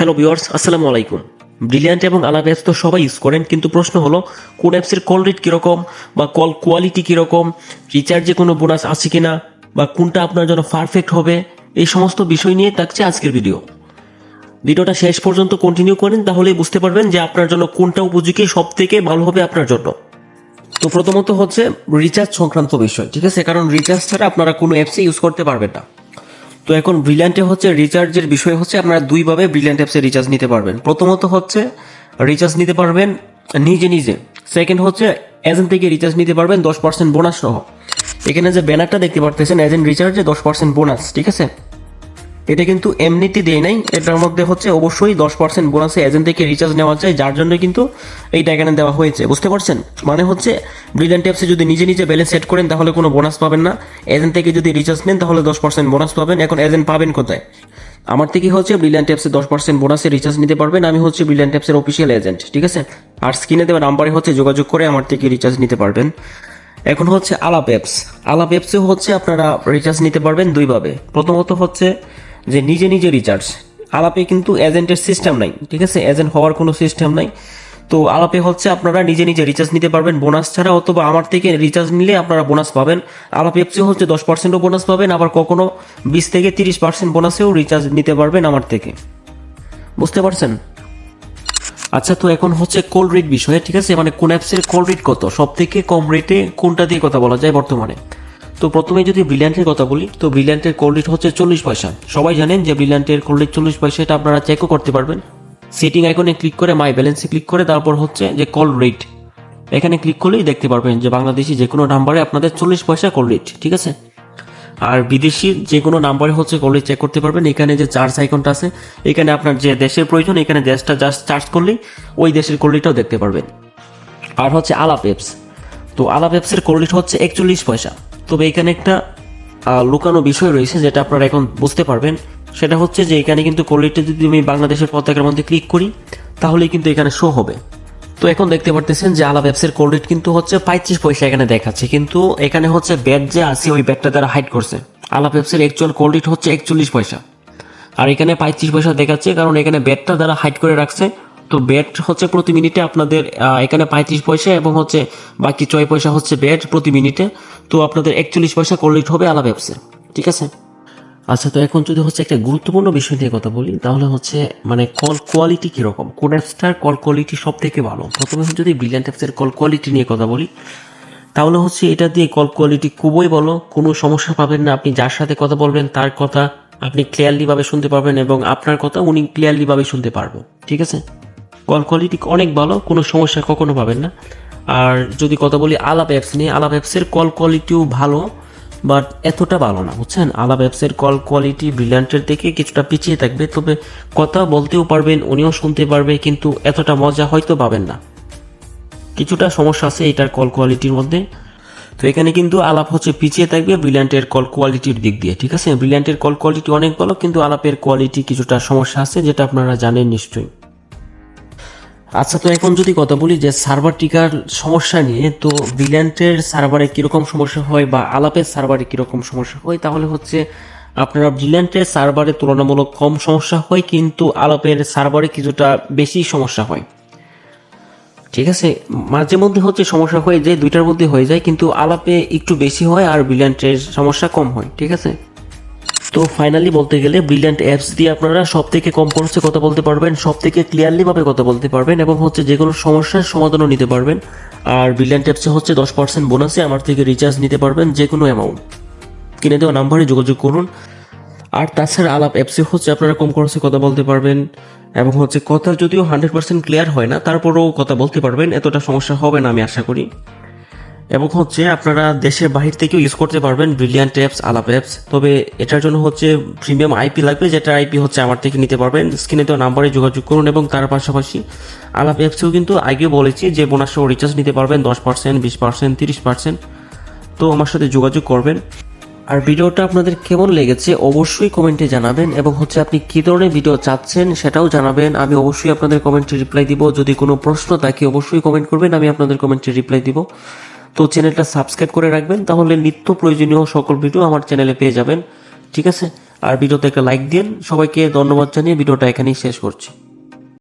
Hello viewers আসসালামু আলাইকুম। Brilliant এবং অ্যাপস তো সবাই ইউজ করেন, কিন্তু প্রশ্ন হলো, কোন অ্যাপসের কল রেট কীরকম বা কল কোয়ালিটি কীরকম রিচার্জে কোনো বোনাস আছে কিনা, বা কোনটা আপনার জন্য পারফেক্ট হবে, এই সমস্ত বিষয় নিয়ে থাকছে আজকের ভিডিও ভিডিওটা শেষ পর্যন্ত কন্টিনিউ করেন, তাহলেই বুঝতে পারবেন যে আপনার জন্য কোনটা উপযোগী সব থেকে ভালো হবে আপনার জন্য। তো প্রথমত হচ্ছে রিচার্জ সংক্রান্ত বিষয়, ঠিক আছে? কারণ রিচার্জ ছাড়া আপনারা কোনো অ্যাপসে ইউজ করতে পারবেন না। তো এখন ব্রিলিয়ান্টে হচ্ছে রিচার্জের বিষয় হচ্ছে আপনারা দুইভাবে ব্রিলিয়ান্ট অ্যাপসে রিচার্জ নিতে পারবেন। প্রথমত হচ্ছে রিচার্জ নিতে পারবেন নিজে নিজে। সেকেন্ড হচ্ছে এজেন্ট থেকে রিচার্জ নিতে পারবেন দশ পার্সেন্ট বোনাস সহ। এখানে যে ব্যানারটা দেখতে পারতেছেন এজেন্ট রিচার্জে দশ পার্সেন্ট বোনাস ঠিক আছে? এটা কিন্তু এমনিতে দেয় নাই। এটার মধ্যে হচ্ছে অবশ্যই দশ পার্সেন্ট বোনাসে এজেন্ট থেকে রিচার্জ নেওয়া যায়, যার জন্য কিন্তু এইটা এখানে দেওয়া হয়েছে। বুঝতে পারছেন? মানে হচ্ছে ব্রিলিয়ান্ট অ্যাপসে যদি নিজে নিজে ব্যালেন্স সেট করেন, তাহলে কোনো বোনাস পাবেন না। এজেন্ট থেকে যদি রিচার্জ নেন, তাহলে দশ পার্সেন্ট বোনাস পাবেন। এখন এজেন্ট পাবেন কোথায়? আমার থেকে হচ্ছে ব্রিলিয়ান্ট অ্যাপসে দশ পার্সেন্ট বোনাসে রিচার্জ নিতে পারবেন। আমি হচ্ছে ব্রিলিয়ান্ট অ্যাপসের অফিসিয়াল এজেন্ট ঠিক আছে? আর স্ক্রিনে দেওয়া নাম্বারে হচ্ছে যোগাযোগ করে আমার থেকে রিচার্জ নিতে পারবেন। এখন হচ্ছে আলাপ অ্যাপস আলাপ অ্যাপসে হচ্ছে আপনারা রিচার্জ নিতে পারবেন দুইভাবে। প্রথমত হচ্ছে যে নিজে নিজে রিচার্জ আলাপে কিন্তু এজেন্টের সিস্টেম নাই, ঠিক আছে? এজেন্ট হওয়ার কোনো সিস্টেম নাই। তো আলাপে হচ্ছে আপনারা নিজে নিজে রিচার্জ নিতে পারবেন। বোনাস ছাড়া অথবা আমার থেকে রিচার্জ নিলে আপনারা বোনাস পাবেন। আলাপ অ্যাপসে হচ্ছে দশ পার্সেন্টও বোনাস পাবেন, আবার কখনো বিশ থেকে তিরিশ পার্সেন্ট বোনাসেও রিচার্জ নিতে পারবেন আমার থেকে। বুঝতে পারছেন? আচ্ছা তো এখন হচ্ছে কোল রেট বিষয়ে, ঠিক আছে? মানে কোন অ্যাপসের কোল রেট কত? সব থেকে কম রেটে কোনটা দিয়ে কথা বলা যায় বর্তমানে? তো প্রথমে যদি ব্রিলিয়ান্টের কথা বলি, তো ব্রিলিয়ান্টের কোল রেট হচ্ছে চল্লিশ পয়সা। সবাই জানেন যে ব্রিলিয়ান্টের কোল্ড রেট চল্লিশ পয়সা, এটা আপনারা চেকও করতে পারবেন। সেটিং আইকনে ক্লিক করে মাই ব্যালেন্সে ক্লিক করে, তারপর হচ্ছে যে কল রেট এখানে ক্লিক করলেই দেখতে পারবেন যে বাংলাদেশি যে কোনো নাম্বারে আপনাদের চল্লিশ পয়সা কল রেট ঠিক আছে? আর বিদেশি যে কোনো নাম্বারে হচ্ছে কল রেট চেক করতে পারবেন। এখানে যে চার্জ আইকনটা আছে, এখানে আপনার যে দেশের প্রয়োজন, এখানে দেশটা জাস্ট চার্জ করলেই ওই দেশের কল রেটটাও দেখতে পারবেন। আর হচ্ছে আলাপ অ্যাপস তো আলাপ অ্যাপসের কল রেট হচ্ছে একচল্লিশ পয়সা। তবে এখানে একটা লুকানো বিষয় রয়েছে যেটা আপনারা এখন বুঝতে পারবেন। সেটা হচ্ছে যে এখানে কিন্তু কোয়ালিটি যদি আমি বাংলাদেশের পতাকার মধ্যে ক্লিক করি তাহলে কিন্তু এখানে শো হবে। তো এখন দেখতে পারতেছেন যে আলাপ অ্যাপসের কোল্ড রেট কিন্তু হচ্ছে পঁয়ত্রিশ পয়সা এখানে দেখাচ্ছে। কিন্তু এখানে হচ্ছে ব্যাট যে আছে, ওই ব্যাটটা তারা হাইড করছে। আলাপ অ্যাপসের অ্যাকচুয়াল কোল্ড রেট হচ্ছে একচল্লিশ পয়সা। আর এখানে পঁয়ত্রিশ পয়সা দেখাচ্ছে কারণ এখানে ব্যাটটা তারা হাইড করে রাখছে। তো ব্যাট হচ্ছে প্রতি মিনিটে আপনাদের এখানে পঁয়ত্রিশ পয়সা এবং হচ্ছে বাকি ছয় পয়সা হচ্ছে ব্যাট প্রতি মিনিটে। তো আপনাদের একচল্লিশ পয়সা কোল্ড রেট হবে আলাপ অ্যাপসে, ঠিক আছে? আচ্ছা তো এখন যদি হচ্ছে একটা গুরুত্বপূর্ণ বিষয় নিয়ে কথা বলি, তাহলে হচ্ছে মানে কল কোয়ালিটি কীরকম? কোন অ্যাপসটার কল কোয়ালিটি সব থেকে ভালো? প্রথমে যদি ব্রিলিয়ান্ট অ্যাপসের কল কোয়ালিটি নিয়ে কথা বলি, তাহলে হচ্ছে এটা দিয়ে কল কোয়ালিটি খুবই ভালো। কোনো সমস্যা পাবেন না, আপনি যার সাথে কথা বলবেন, তার কথা আপনি ক্লিয়ারলিভাবে শুনতে পারবেন এবং আপনার কথা উনি ক্লিয়ারলিভাবে শুনতে পারবেন, ঠিক আছে? কল কোয়ালিটি অনেক ভালো, কোনো সমস্যা কখনো পাবেন না। আর যদি কথা বলি আলাপ অ্যাপস নিয়ে আলাপ অ্যাপসের কল কোয়ালিটিও ভালো বাট এতটা ভালো না, বুঝছেন? আলাপ অ্যাপসের কল কোয়ালিটি ব্রিলিয়ান্টের থেকে কিছুটা পিছিয়ে থাকবে, তবে কথা বলতেও পারবেন, উনিও শুনতে পারবে, কিন্তু এতটা মজা হয়তো পাবেন না। কিছুটা সমস্যা আছে এটার কল কোয়ালিটির মধ্যে। তো এখানে কিন্তু আলাপ হচ্ছে পিছিয়ে থাকবে ব্রিলিয়ান্টের কল কোয়ালিটির দিক দিয়ে, ঠিক আছে? ব্রিলিয়ান্টের কল কোয়ালিটি অনেক ভালো, কিন্তু আলাপের কোয়ালিটি কিছুটা সমস্যা আছে, যেটা আপনারা জানেন নিশ্চয়ই। আচ্ছা তো এখন যদি কথা বলি যে সার্ভার টিকার সমস্যা নিয়ে, তো ব্রিলিয়ান্টের সার্ভারে কীরকম সমস্যা হয় বা আলাপের সার্ভারে কীরকম সমস্যা হয়? তাহলে হচ্ছে আপনারা ব্রিলিয়ান্টের সার্ভারে তুলনামূলক কম সমস্যা হয়, কিন্তু আলাপের সার্ভারে কিছুটা বেশি সমস্যা হয়। ঠিক আছে? মাঝে মধ্যে হচ্ছে সমস্যা হয়ে যায়, দুইটার মধ্যে হয়ে যায়, কিন্তু আলাপে একটু বেশি হয় আর ব্রিলিয়ান্টের সমস্যা কম হয়। ঠিক আছে? তো ফাইনালি বলতে গেলে ব্রিলিয়ান্ট অ্যাপস দিয়ে আপনারা সব থেকে কম খরচে কথা বলতে পারবেন সব থেকে ক্লিয়ারলি ভাবে কথা বলতে পারবেন এবং হচ্ছে যে কোনো সমস্যার সমাধানও নিতে পারবেন। আর ব্রিলিয়ান্ট অ্যাপসে হচ্ছে দশ পার্সেন্ট বোনাসে আমার থেকে রিচার্জ নিতে পারবেন যে কোনো অ্যামাউন্ট কিনে দেওয়া নাম্বারে যোগাযোগ করুন। আর তাছাড়া আলাপ অ্যাপসে হচ্ছে আপনারা কম খরচে কথা বলতে পারবেন এবং হচ্ছে কথা যদিও হান্ড্রেড পার্সেন্ট ক্লিয়ার হয় না, তারপরেও কথা বলতে পারবেন, এতটা সমস্যা হবে না আমি আশা করি। এবং হচ্ছে আপনারা দেশের বাহির থেকেও ইউজ করতে পারবেন ব্রিলিয়ান্ট অ্যাপস আলাপ অ্যাপস তবে এটার জন্য হচ্ছে প্রিমিয়াম আইপি লাগবে, যেটা আইপি হচ্ছে আমার থেকে নিতে পারবেন। স্ক্রিনে দেওয়া নাম্বারে যোগাযোগ করুন এবং তার পাশাপাশি আলাপ অ্যাপসেও কিন্তু আগেও বলেছি যে বোনাস রিচার্জ নিতে পারবেন দশ পার্সেন্ট বিশ পার্সেন্ট তিরিশ পার্সেন্ট তো আমার সাথে যোগাযোগ করবেন। আর ভিডিওটা আপনাদের কেমন লেগেছে অবশ্যই কমেন্টে জানাবেন এবং হচ্ছে আপনি কী ধরনের ভিডিও চাচ্ছেন সেটাও জানাবেন। আমি অবশ্যই আপনাদের কমেন্টে রিপ্লাই দিব। যদি কোনো প্রশ্ন থাকে অবশ্যই কমেন্ট করবেন, আমি আপনাদের কমেন্টে রিপ্লাই দিব। তো চ্যানেলটা সাবস্ক্রাইব করে রাখবেন, তাহলে নিত্য প্রয়োজনীয় সকল ভিডিও আমার চ্যানেলে পেয়ে যাবেন, ঠিক আছে? আর ভিডিওতে একটা লাইক দিন সবাইকে ধন্যবাদ জানিয়ে ভিডিওটা এখানেই শেষ করছি।